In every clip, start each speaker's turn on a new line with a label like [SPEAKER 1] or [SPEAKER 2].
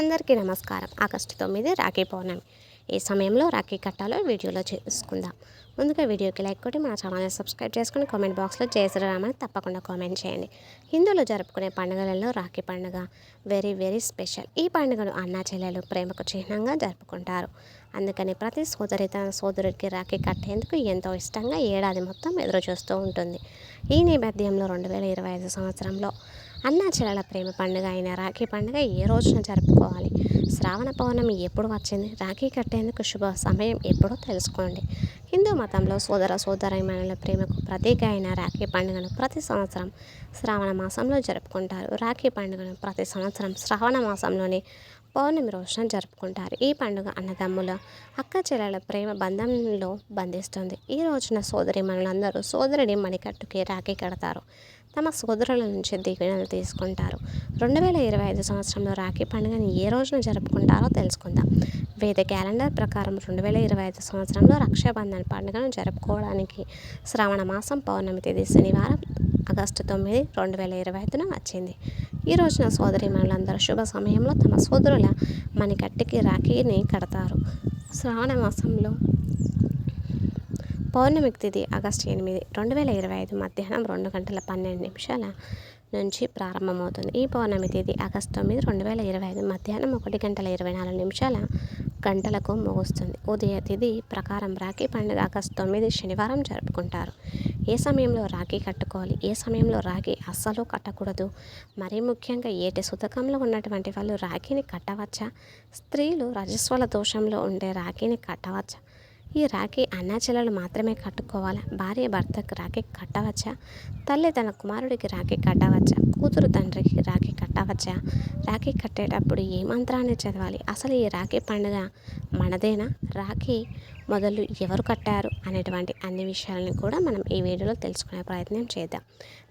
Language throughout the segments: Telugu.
[SPEAKER 1] అందరికీ నమస్కారం. ఆగస్టు తొమ్మిది రాఖీ పౌర్ణమి. ఈ సమయంలో రాఖీ కట్టాలో వీడియోలో చేసుకుందాం. ముందుగా వీడియోకి లైక్ కొట్టి మన ఛానల్ని సబ్స్క్రైబ్ చేసుకుని కామెంట్ బాక్స్లో జయ శ్రీరామని తప్పకుండా కామెంట్ చేయండి. హిందువులు జరుపుకునే పండుగలలో రాఖీ పండుగ వెరీ వెరీ స్పెషల్ ఈ పండుగను అన్నా చెల్లెలు ప్రేమకు చిహ్నంగా జరుపుకుంటారు. అందుకని ప్రతి సోదరి తన సోదరుడికి రాఖీ కట్టేందుకు ఎంతో ఇష్టంగా ఏడాది మొత్తం ఎదురు చూస్తూ ఉంటుంది. ఈ నేపథ్యంలో రెండు వేల ఇరవై ఐదు సంవత్సరంలో అన్నాచలాల ప్రేమ పండుగ అయిన రాఖీ పండుగ ఏ రోజున జరుపుకోవాలి? శ్రావణ పౌర్ణమి ఎప్పుడు వచ్చింది? రాఖీ కట్టేందుకు శుభ సమయం ఎప్పుడో తెలుసుకోండి. హిందూ మతంలో సోదర సోదరీమణుల ప్రేమకు ప్రతీక అయిన రాఖీ పండుగను ప్రతి సంవత్సరం శ్రావణ మాసంలో జరుపుకుంటారు. రాఖీ పండుగను ప్రతి సంవత్సరం శ్రావణ మాసంలోని పౌర్ణమి రోజున జరుపుకుంటారు. ఈ పండుగ అన్నదమ్ముల అక్క చెల్లెల ప్రేమ బంధంలో బంధిస్తుంది. ఈ రోజున సోదరి మనులందరూ సోదరుడి మణికట్టుకి రాఖీ కడతారు. తమ సోదరుల నుంచి దీవెనలు తీసుకుంటారు. రెండు వేల ఇరవై ఐదు సంవత్సరంలో రాఖీ పండుగని ఏ రోజున జరుపుకుంటారో తెలుసుకుందాం. వేద క్యాలెండర్ ప్రకారం రెండు వేల ఇరవై ఐదు సంవత్సరంలో రక్షాబంధన్ పండుగను జరుపుకోవడానికి శ్రావణ మాసం పౌర్ణమి తేదీ శనివారం ఆగస్టు తొమ్మిది రెండు వేల ఇరవై ఐదున వచ్చింది. ఈ రోజున సోదరి మనులందరూ శుభ సమయంలో తమ సోదరుల మణికట్టుకి రాఖీని కడతారు. శ్రావణ మాసంలో పౌర్ణమి తిథి ఆగస్టు ఎనిమిది రెండు వేల ఇరవై ఐదు మధ్యాహ్నం రెండు గంటల పన్నెండు నిమిషాల నుంచి ప్రారంభమవుతుంది. ఈ పౌర్ణమి తేదీ ఆగస్టు తొమ్మిది రెండు వేల ఇరవై ఐదు మధ్యాహ్నం ఒకటి గంటల ఇరవై నాలుగు నిమిషాల గంటలకు ముగుస్తుంది. ఉదయ తిథి ప్రకారం రాఖీ పండుగ ఆగస్టు తొమ్మిది శనివారం జరుపుకుంటారు. ఏ సమయంలో రాఖీ కట్టుకోవాలి? ఏ సమయంలో రాఖీ అస్సలు కట్టకూడదు. మరీ ముఖ్యంగా ఏటి సుతకంలో ఉన్నటువంటి వాళ్ళు రాఖీని కట్టవచ్చా? స్త్రీలు రజస్వల దోషంలో ఉండే రాఖీని కట్టవచ్చా? ఈ రాఖీ అన్నాచెల్లెలు మాత్రమే కట్టుకోవాలా? భార్య భర్తకు రాఖీ కట్టవచ్చా? తల్లి తన కుమారుడికి రాఖీ కట్టవచ్చా? కూతురు తండ్రికి రాఖీ కట్టవచ్చా? రాఖీ కట్టేటప్పుడు ఏ మంత్రాన్ని చదవాలి? అసలు ఈ రాఖీ పండుగ మనదేనా? రాఖీ మొదలు ఎవరు కట్టారు? అనేటువంటి అన్ని విషయాలను కూడా మనం ఈ వీడియోలో తెలుసుకునే ప్రయత్నం చేద్దాం.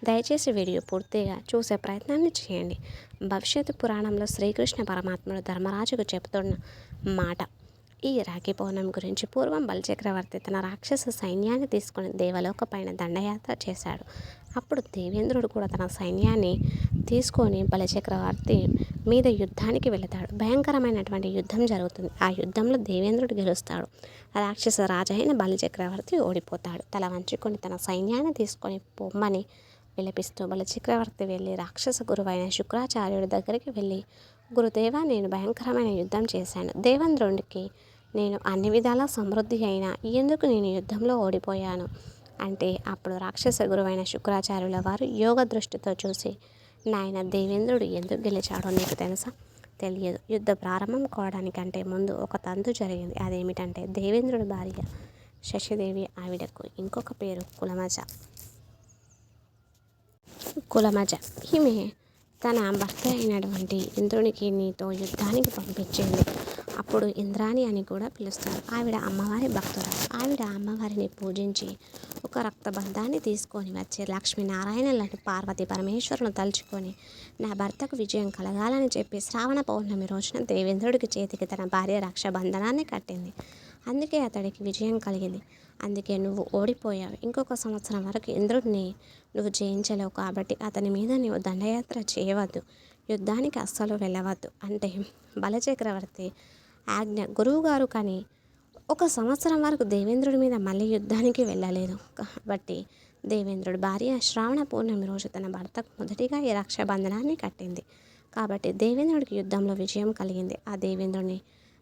[SPEAKER 1] దయచేసి వీడియో పూర్తిగా చూసే ప్రయత్నాన్ని చేయండి. భవిష్యత్తు పురాణంలో శ్రీకృష్ణ పరమాత్ముడు ధర్మరాజుకు చెబుతున్న మాట. ఈ రాఖీ పౌర్ణమి గురించి పూర్వం బలిచక్రవర్తి తన రాక్షస సైన్యాన్ని తీసుకుని దేవలోక పైన దండయాత్ర చేశాడు. అప్పుడు దేవేంద్రుడు కూడా తన సైన్యాన్ని తీసుకొని బలచక్రవర్తి మీద యుద్ధానికి వెళతాడు. భయంకరమైనటువంటి యుద్ధం జరుగుతుంది. ఆ యుద్ధంలో దేవేంద్రుడు గెలుస్తాడు. రాక్షస రాజైన బలిచక్రవర్తి ఓడిపోతాడు. తల వంచుకొని తన సైన్యాన్ని తీసుకొని పొమ్మని విలపిస్తూ బలచక్రవర్తి వెళ్ళి రాక్షస గురువైన శుక్రాచార్యుడి దగ్గరికి వెళ్ళి గురుదేవా నేను భయంకరమైన యుద్ధం చేశాను. దేవేంద్రుడికి నేను అన్ని విధాలా సమృద్ధి అయినా ఎందుకు నేను యుద్ధంలో ఓడిపోయాను? అంటే అప్పుడు రాక్షస గురువైన శుక్రాచార్యుల వారు యోగ దృష్టితో చూసి నాయన దేవేంద్రుడు ఎందుకు గెలిచాడో నీకు తెలుసా? తెలియదు. యుద్ధ ప్రారంభం కావడానికంటే ముందు ఒక తంతు జరిగింది. అదేమిటంటే దేవేంద్రుడి భార్య శశిదేవి ఆవిడకు ఇంకొక పేరు కులమజ. కులమజ. ఈమె తన భర్త అయినటువంటి ఇంద్రునికి నీతో యుద్ధానికి పంపించింది అప్పుడు ఇంద్రాణి అని కూడా పిలుస్తారు. ఆవిడ అమ్మవారి భక్తురాలు. ఆవిడ అమ్మవారిని పూజించి ఒక రక్తబంధాన్ని తీసుకొని వచ్చి లక్ష్మీనారాయణలను పార్వతి పరమేశ్వరులను తలుచుకొని నా భర్తకు విజయం కలగాలని చెప్పి శ్రావణ పౌర్ణమి రోజున దేవేంద్రుడికి చేతికి తన భార్య రక్షబంధనాన్ని కట్టింది. అందుకే అతడికి విజయం కలిగింది. అందుకే నువ్వు ఓడిపోయావు. ఇంకొక సంవత్సరం వరకు ఇంద్రుడిని నువ్వు జయించలేవు కాబట్టి అతని మీద నువ్వు దండయాత్ర చేయవద్దు. యుద్ధానికి అస్సలు వెళ్ళవద్దు. అంటే బలచక్రవర్తి ఆజ్ఞ. గురువుగారు కానీ ఒక సంవత్సరం వరకు దేవేంద్రుడి మీద మళ్ళీ యుద్ధానికి వెళ్ళలేదు. కాబట్టి దేవేంద్రుడి భార్య శ్రావణ పౌర్ణమి రోజు తన భర్తకు మొదటిగా ఈ రక్షాబంధనాన్ని కట్టింది. కాబట్టి దేవేంద్రుడికి యుద్ధంలో విజయం కలిగింది. ఆ దేవేంద్రుడిని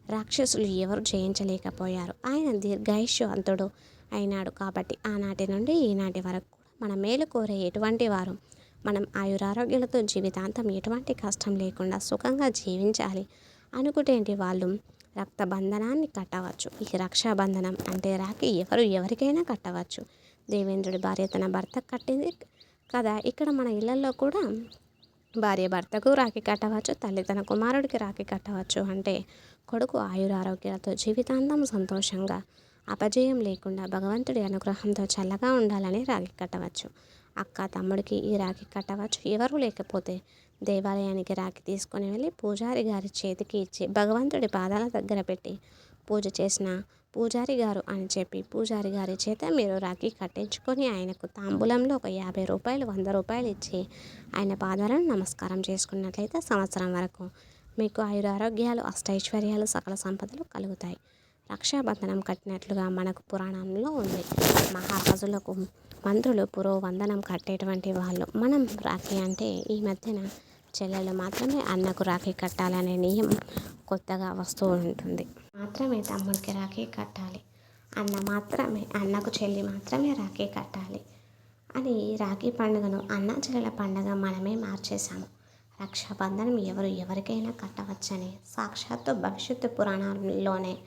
[SPEAKER 1] రాక్షసులు ఎవరు జయించలేకపోయారు. ఆయన దీర్ఘాయుష్యవంతుడు అయినాడు కాబట్టి ఆనాటి నుండి ఈనాటి వరకు మన మేలు కోరే ఎటువంటి వారు మనం ఆయురారోగ్యాలతో జీవితాంతం ఎటువంటి కష్టం లేకుండా సుఖంగా జీవించాలి అనుకుంటేంటి వాళ్ళు? రక్తబంధనాన్ని కట్టవచ్చు. ఈ రక్షాబంధనం అంటే రాఖీ ఎవరు ఎవరికైనా కట్టవచ్చు. దేవేంద్రుడి భార్య తన భర్త కట్టింది కదా. ఇక్కడ మన ఇళ్ళల్లో కూడా భార్య భర్తకు రాఖీ కట్టవచ్చు తల్లి తన కుమారుడికి రాఖీ కట్టవచ్చు. అంటే కొడుకు ఆయురారోగ్యాలతో జీవితాంతం సంతోషంగా అపజయం లేకుండా భగవంతుడి అనుగ్రహంతో చల్లగా ఉండాలని రాఖీ కట్టవచ్చు. అక్క తమ్ముడికి ఈ రాఖీ కట్టవచ్చు. ఎవరు లేకపోతే దేవాలయానికి రాఖీ తీసుకొని వెళ్ళి పూజారి గారి చేతికి ఇచ్చి భగవంతుడి పాదాల దగ్గర పెట్టి పూజ చేసిన పూజారి గారు అని చెప్పి పూజారి గారి చేత మీరు రాఖీ కట్టించుకొని ఆయనకు తాంబూలంలో ఒక యాభై రూపాయలు వంద రూపాయలు ఇచ్చి ఆయన పాదాలను నమస్కారం చేసుకున్నట్లయితే సంవత్సరం వరకు మీకు ఆయుర ఆరోగ్యాలు అష్టైశ్వర్యాలు సకల సంపదలు కలుగుతాయి. రక్షాబంధనం కట్టినట్లుగా మనకు పురాణంలో ఉంది. మహారాజులకు మంత్రులు పురోవందనం కట్టేటువంటి వాళ్ళు. మనం రాఖీ అంటే ఈ మధ్యన చెల్లెలు మాత్రమే అన్నకు రాఖీ కట్టాలనే నియమం కొత్తగా వస్తూ ఉంటుంది. మాత్రమే తమ్ముడికి రాఖీ కట్టాలి. అన్న మాత్రమే అన్నకు చెల్లి మాత్రమే రాఖీ కట్టాలి అని రాఖీ పండుగను అన్న చెల్లెల పండుగ మనమే మార్చేశాము. రక్షాబంధనం ఎవరు ఎవరికైనా కట్టవచ్చని సాక్షాత్తు భవిష్యత్తు పురాణాల్లోనే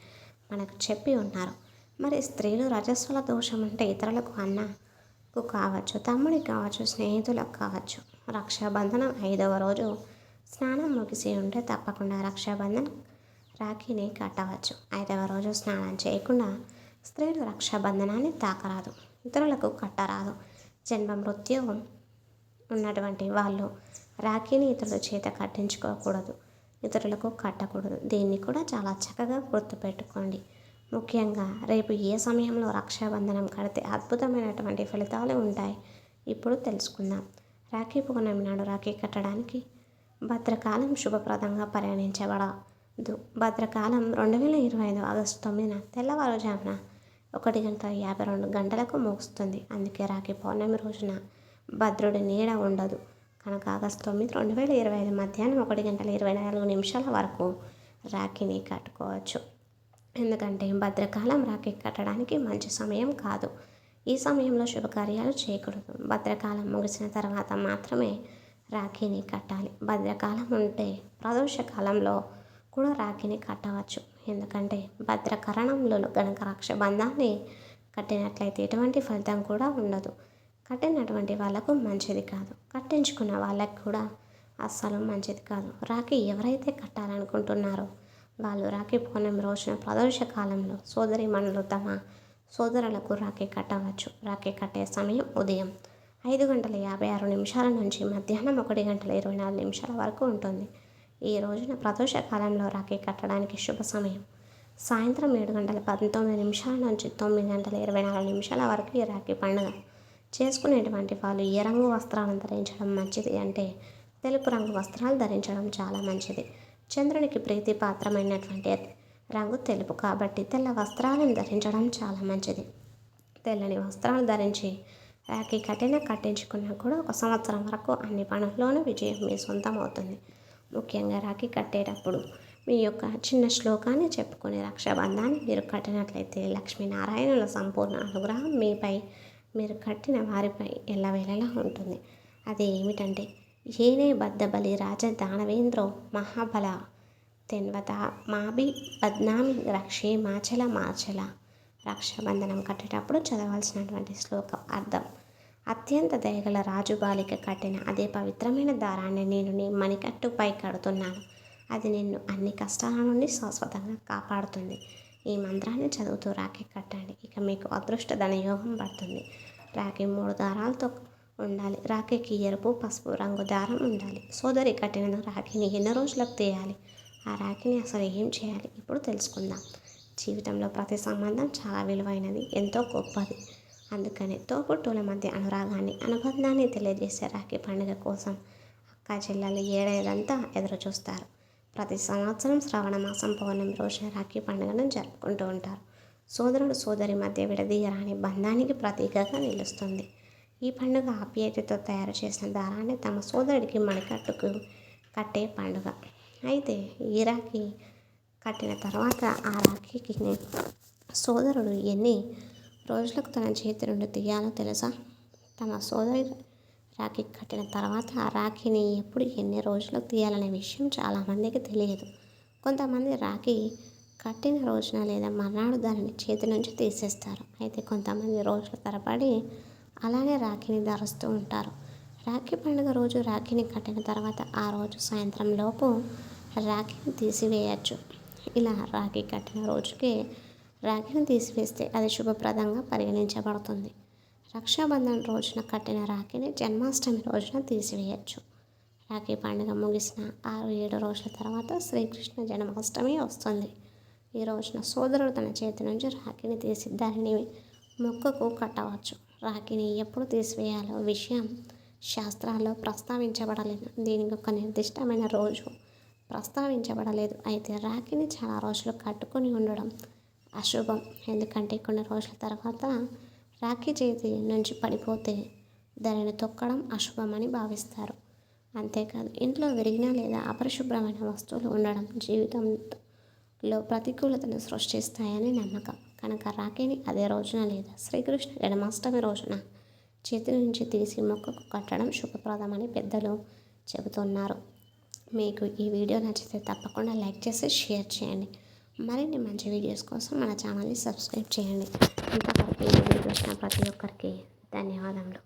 [SPEAKER 1] మనకు చెప్పి ఉన్నారు. మరి స్త్రీలు రజస్వల దోషం అంటే ఇతరులకు కు కావచ్చు తమ్ముడికి కావచ్చు స్నేహితులకు కావచ్చు రక్షాబంధనం ఐదవ రోజు స్నానం ముగిసి ఉంటే తప్పకుండా రక్షాబంధన్ రాఖీని కట్టవచ్చు. ఐదవ రోజు స్నానం చేయకుండా స్త్రీలు రక్షాబంధనాన్ని తాకరాదు ఇతరులకు కట్టరాదు. జన్మ మృత్యు ఉన్నటువంటి వాళ్ళు రాఖీని ఇతరుల చేత కట్టించుకోకూడదు ఇతరులకు కట్టకూడదు. దీన్ని కూడా చాలా చక్కగా గుర్తుపెట్టుకోండి. ముఖ్యంగా రేపు ఏ సమయంలో రక్షాబంధనం కడితే అద్భుతమైనటువంటి ఫలితాలు ఉంటాయి. ఇప్పుడు తెలుసుకుందాం. రాఖీ పౌర్ణమి నాడు రాఖీ కట్టడానికి భద్రకాలం శుభప్రదంగా పరిగణించబడదు భద్రకాలం రెండు వేల ఇరవై ఐదు ఆగస్టు తొమ్మిదిన తెల్లవారుజామున ఒకటి గంట యాభై రెండు గంటలకు ముగుస్తుంది. అందుకే రాఖీ పౌర్ణమి రోజున భద్రుడి నీడ ఉండదు. కనుక ఆగస్టు తొమ్మిది రెండు వేల ఇరవై ఐదు మధ్యాహ్నం ఒకటి గంటల ఇరవై నాలుగు నిమిషాల వరకు రాఖీని కట్టుకోవచ్చు. ఎందుకంటే భద్రకాలం రాఖీ కట్టడానికి మంచి సమయం కాదు. ఈ సమయంలో శుభకార్యాలు చేయకూడదు. భద్రకాలం ముగిసిన తర్వాత మాత్రమే రాఖీని కట్టాలి. భద్రకాలం ఉంటే ప్రదోషకాలంలో కూడా రాఖీని కట్టవచ్చు. ఎందుకంటే భద్రకరణంలో గనక రక్షబంధాన్ని కట్టినట్లయితే ఎటువంటి ఫలితం కూడా ఉండదు. కట్టినటువంటి వాళ్ళకు మంచిది కాదు. కట్టించుకున్న వాళ్ళకి కూడా అస్సలు మంచిది కాదు. రాఖీ ఎవరైతే కట్టాలనుకుంటున్నారో వాళ్ళు రాఖీ పౌర్ణమి రోజున ప్రదోష కాలంలో సోదరి మనులు తమ సోదరులకు రాఖీ కట్టవచ్చు. రాఖీ కట్టే సమయం ఉదయం ఐదు గంటల యాభై ఆరు నిమిషాల నుంచి మధ్యాహ్నం ఒకటి గంటల ఇరవై నాలుగు నిమిషాల వరకు ఉంటుంది. ఈ రోజున ప్రదోష కాలంలో రాఖీ కట్టడానికి శుభ సమయం సాయంత్రం ఏడు గంటల పంతొమ్మిది నిమిషాల నుంచి తొమ్మిది గంటల ఇరవై నాలుగు నిమిషాల వరకు ఈ రాఖీ పండుగ. చేసుకునేటువంటి వాళ్ళు ఏ రంగు వస్త్రాలను ధరించడం మంచిది అంటే తెలుపు రంగు వస్త్రాలు ధరించడం చాలా మంచిది. చంద్రునికి ప్రీతి పాత్రమైనటువంటి రంగు తెలుపు కాబట్టి తెల్ల వస్త్రాలను ధరించడం చాలా మంచిది. తెల్లని వస్త్రాలు ధరించి రాఖీ కట్టిన కట్టించుకున్నా కూడా ఒక సంవత్సరం వరకు అన్ని పనుల్లోనూ విజయం మీ సొంతం అవుతుంది ముఖ్యంగా రాఖీ కట్టేటప్పుడు మీ యొక్క చిన్న శ్లోకాన్ని చెప్పుకునే రక్షాబంధాన్ని మీరు కట్టినట్లయితే లక్ష్మీనారాయణుల సంపూర్ణ అనుగ్రహం మీపై మీరు కట్టిన వారిపై ఎల్లవేళలా ఉంటుంది. అది ఏమిటంటే ఏనే బద్దబలి రాజ దానవేంద్రో మహాబల తెన్వత మాబి బద్నామి రక్షే మాచల మాచల రక్షాబంధనం కట్టేటప్పుడు చదవాల్సినటువంటి శ్లోకం అర్థం అత్యంత దయగల రాజు బాలిక కట్టిన అదే పవిత్రమైన దారాన్ని నేను నీ మణికట్టుపై కడుతున్నాను అది నిన్ను అన్ని కష్టాల నుండి శాశ్వతంగా కాపాడుతుంది ఈ మంత్రాన్ని చదువుతూ రాఖీ కట్టండి ఇక మీకు అదృష్ట ధనయోగం పడుతుంది రాఖీ మూడు దారాలతో ఉండాలి. రాఖీకి ఎరుపు పసుపు రంగు దారం ఉండాలి. సోదరి కట్టిన రాఖీని ఎన్ని రోజులకు తీయాలి? ఆ రాఖీని అసలు ఏం చేయాలి? ఇప్పుడు తెలుసుకుందాం. జీవితంలో ప్రతి సంబంధం చాలా విలువైనది ఎంతో గొప్పది. అందుకని తోబుట్టుల మధ్య అనురాగాన్ని అనుబంధాన్ని తెలియజేసే రాఖీ పండుగ కోసం అక్క చెల్లెలు ఏడాదంతా ఎదురు చూస్తారు ప్రతి సంవత్సరం శ్రావణ మాసం పౌర్ణమి రోజున రాఖీ పండుగను జరుపుకుంటూ ఉంటారు. సోదరుడు సోదరి మధ్య విడదీయరాని బంధానికి ప్రతీకగా నిలుస్తుంది. ఈ పండుగ ఆప్యాయతతో తయారు చేసిన దారాన్ని తమ సోదరుడికి మణికట్టుకు కట్టే పండుగ. అయితే ఈ రాఖీ కట్టిన తర్వాత ఆ రాఖీకి సోదరుడు ఎన్ని రోజులకు తన చేతి నుండి తీయాలో తెలుసా? తమ సోదరి రాఖీ కట్టిన తర్వాత ఆ రాఖీని ఎప్పుడు ఎన్ని రోజులకు తీయాలనే విషయం చాలామందికి తెలియదు. కొంతమంది రాఖీ కట్టిన రోజున లేదా మర్నాడు దానిని చేతి నుంచి తీసేస్తారు. అయితే కొంతమంది రోజుల తరబడి అలానే రాఖీని ధరుస్తూ ఉంటారు. రాఖీ పండుగ రోజు రాఖీని కట్టిన తర్వాత ఆ రోజు సాయంత్రం లోపు రాఖీని తీసివేయచ్చు. ఇలా రాఖీ కట్టిన రోజుకే రాఖీని తీసివేస్తే అది శుభప్రదంగా పరిగణించబడుతుంది. రక్షాబంధన్ రోజున కట్టిన రాఖీని జన్మాష్టమి రోజున తీసివేయచ్చు. రాఖీ పండుగ ముగిసిన ఆరు ఏడు రోజుల తర్వాత శ్రీకృష్ణ జన్మాష్టమి వస్తుంది. ఈ రోజున సోదరుడు తన చేతి నుంచి రాఖీని తీసి దానిని మొక్కకు కట్టవచ్చు. రాఖీని ఎప్పుడు తీసివేయాలో విషయం శాస్త్రాల్లో ప్రస్తావించబడలేదు. దీనికి ఒక నిర్దిష్టమైన రోజు ప్రస్తావించబడలేదు. అయితే రాఖీని చాలా రోజులు కట్టుకొని ఉండడం అశుభం. ఎందుకంటే కొన్ని రోజుల తర్వాత రాఖీ చేతి నుంచి పడిపోతే దానిని తొక్కడం అశుభమని భావిస్తారు. అంతేకాదు ఇంట్లో విరిగిన లేదా అపరిశుభ్రమైన వస్తువులు ఉండడం జీవితంలో ప్రతికూలతను సృష్టిస్తాయని నమ్మకం. కనుక రాఖీని అదే రోజున లేదా శ్రీకృష్ణ జన్మాష్టమి రోజున చేతి నుంచి తీసి మొక్కకు కట్టడం శుభప్రదమని పెద్దలు చెబుతున్నారు. మీకు ఈ వీడియో నచ్చితే తప్పకుండా లైక్ చేసి షేర్ చేయండి. మరిన్ని మంచి వీడియోస్ కోసం మన ఛానల్ని సబ్స్క్రైబ్ చేయండి. ఇంతవరకు ఈ వీడియో చూసిన ప్రతి ఒక్కరికి ధన్యవాదములు.